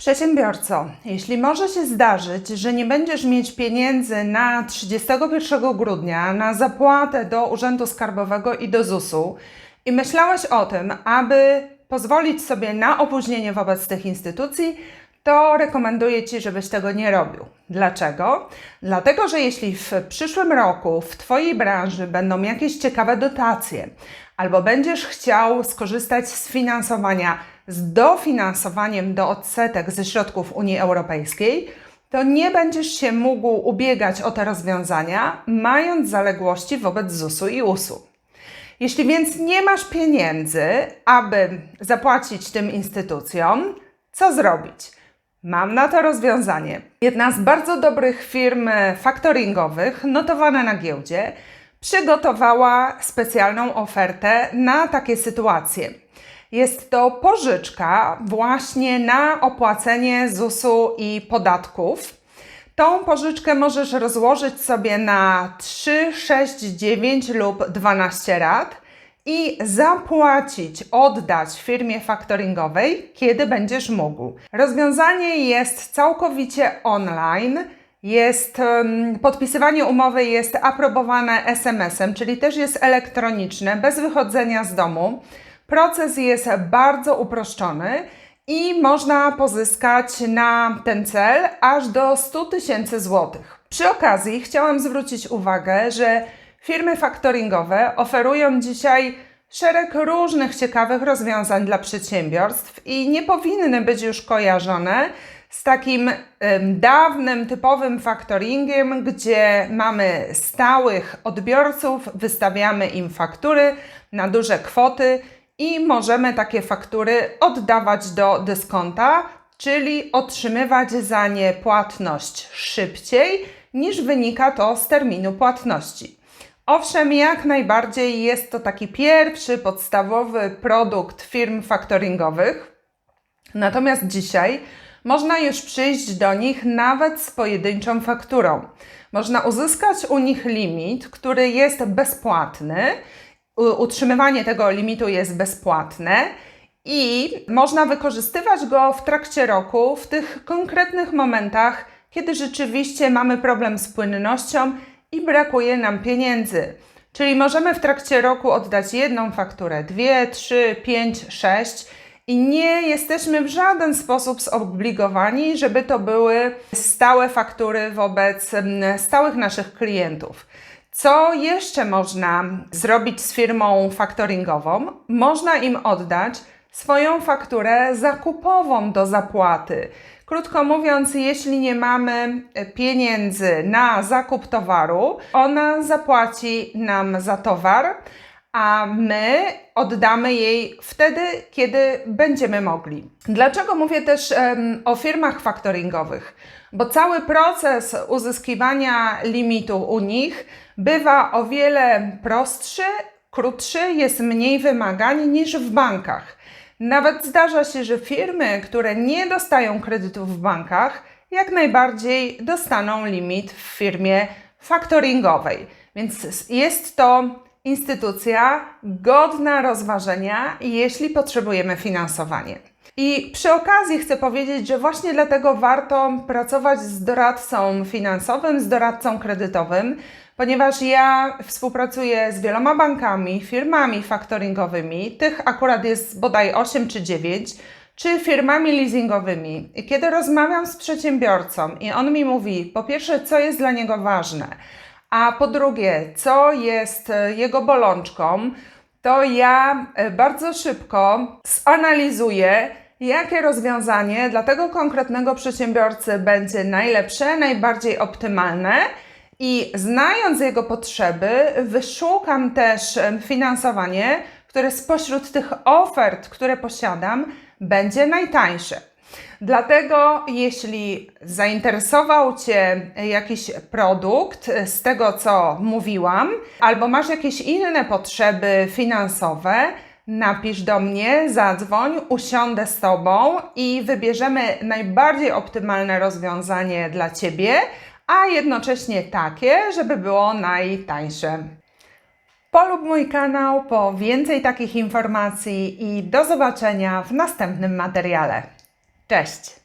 Przedsiębiorco, jeśli może się zdarzyć, że nie będziesz mieć pieniędzy na 31 grudnia na zapłatę do Urzędu Skarbowego i do ZUS-u i myślałeś o tym, aby pozwolić sobie na opóźnienie wobec tych instytucji, to rekomenduję Ci, żebyś tego nie robił. Dlaczego? Dlatego, że jeśli w przyszłym roku w Twojej branży będą jakieś ciekawe dotacje, albo będziesz chciał skorzystać z finansowania z dofinansowaniem do odsetek ze środków Unii Europejskiej, to nie będziesz się mógł ubiegać o te rozwiązania, mając zaległości wobec ZUS-u i US-u. Jeśli więc nie masz pieniędzy, aby zapłacić tym instytucjom, co zrobić? Mam na to rozwiązanie. Jedna z bardzo dobrych firm faktoringowych, notowana na giełdzie, przygotowała specjalną ofertę na takie sytuacje. Jest to pożyczka właśnie na opłacenie ZUS-u i podatków. Tą pożyczkę możesz rozłożyć sobie na 3, 6, 9 lub 12 rat i zapłacić, oddać firmie faktoringowej, kiedy będziesz mógł. Rozwiązanie jest całkowicie online. Jest podpisywanie umowy jest aprobowane SMS-em, czyli też jest elektroniczne, bez wychodzenia z domu. Proces jest bardzo uproszczony i można pozyskać na ten cel aż do 100 tysięcy złotych. Przy okazji chciałam zwrócić uwagę, że firmy faktoringowe oferują dzisiaj szereg różnych ciekawych rozwiązań dla przedsiębiorstw i nie powinny być już kojarzone z takim ym, dawnym, typowym faktoringiem, gdzie mamy stałych odbiorców, wystawiamy im faktury na duże kwoty i możemy takie faktury oddawać do dyskonta, czyli otrzymywać za nie płatność szybciej niż wynika to z terminu płatności. Owszem, jak najbardziej jest to taki pierwszy podstawowy produkt firm faktoringowych, natomiast dzisiaj można już przyjść do nich nawet z pojedynczą fakturą. Można uzyskać u nich limit, który jest bezpłatny utrzymywanie tego limitu jest bezpłatne i można wykorzystywać go w trakcie roku w tych konkretnych momentach, kiedy rzeczywiście mamy problem z płynnością i brakuje nam pieniędzy. Czyli możemy w trakcie roku oddać jedną fakturę, dwie, trzy, pięć, sześć i nie jesteśmy w żaden sposób zobligowani, żeby to były stałe faktury wobec stałych naszych klientów. Co jeszcze można zrobić z firmą faktoringową? Można im oddać swoją fakturę zakupową do zapłaty. Krótko mówiąc, jeśli nie mamy pieniędzy na zakup towaru, ona zapłaci nam za towar, a my oddamy jej wtedy, kiedy będziemy mogli. Dlaczego mówię też um, o firmach faktoringowych? Bo cały proces uzyskiwania limitu u nich bywa o wiele prostszy, krótszy, jest mniej wymagań niż w bankach. Nawet zdarza się, że firmy, które nie dostają kredytów w bankach, jak najbardziej dostaną limit w firmie faktoringowej. Więc jest to instytucja godna rozważenia, jeśli potrzebujemy finansowanie. I przy okazji chcę powiedzieć, że właśnie dlatego warto pracować z doradcą finansowym, z doradcą kredytowym, ponieważ ja współpracuję z wieloma bankami, firmami faktoringowymi, tych akurat jest bodaj 8 czy 9, czy firmami leasingowymi. I kiedy rozmawiam z przedsiębiorcą i on mi mówi, po pierwsze, co jest dla niego ważne, a po drugie, co jest e, jego bolączką, to ja e, bardzo szybko zanalizuję, jakie rozwiązanie dla tego konkretnego przedsiębiorcy będzie najlepsze, najbardziej optymalne. I znając jego potrzeby, wyszukam też finansowanie, które spośród tych ofert, które posiadam, będzie najtańsze. Dlatego, jeśli zainteresował Cię jakiś produkt z tego, co mówiłam, albo masz jakieś inne potrzeby finansowe, napisz do mnie, zadzwoń, usiądę z Tobą i wybierzemy najbardziej optymalne rozwiązanie dla Ciebie, a jednocześnie takie, żeby było najtańsze. Polub mój kanał po więcej takich informacji i do zobaczenia w następnym materiale. Cześć!